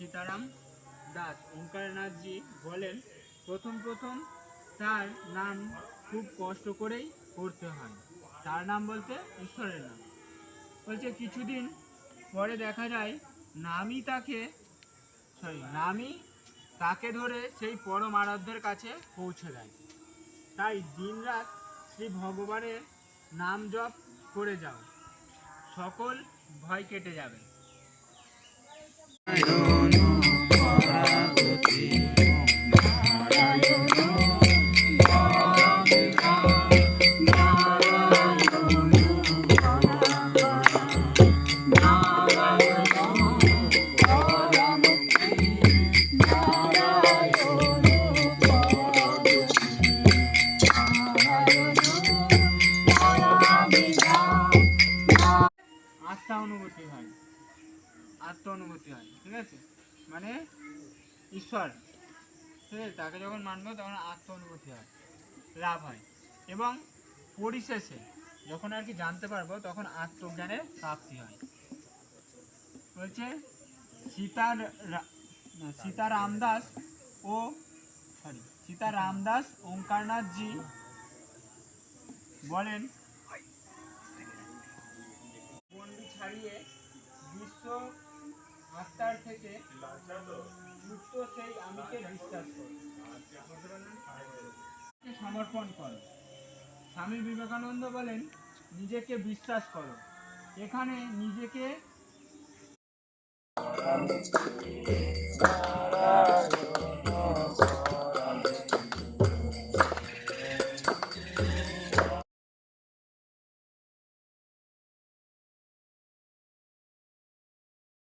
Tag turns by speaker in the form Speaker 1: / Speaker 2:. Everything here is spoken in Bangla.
Speaker 1: সীতারাম দাস। ওঙ্কারনাথজি বলেন, প্রথম প্রথম তার নাম খুব কষ্ট করেই করতে হয়। তার নাম বলতে ঈশ্বরের নাম। বলছে, কিছুদিন পরে দেখা যায়, নামই তাকে সরি নামই তাকে ধরে সেই পরম আরাধ্যের কাছে পৌঁছে দেয়। তাই দিনরাত শ্রী ভগবানের নাম জপ করে যাও। সকল ভয় কেটে যাবে। অনুভূতি হয়। আত্ম অনুভূতি হয়, ঠিক আছে? মানে ঈশ্বর, ঠিক আছে? তাকে যখন মানবো, তখন আত্ম অনুভূতি হয়, লাভ হয়। এবং পরিশেষে যখন আর কি জানতে পারব, তখন আত্মজ্ঞানের প্রাপ্তি হয়। বলছে, সীতার সীতা রামদাস ও সরি সীতা রামদাস ওঙ্কারনাথজি বলেন বন্দি বিশ্ব আত্মার থেকে মুক্ত সেই আমিকে বিশ্বাস করো। সমর্পণ করো। স্বামী বিবেকানন্দ বলেন, নিজেকে বিশ্বাস করো। এখানে নিজেকে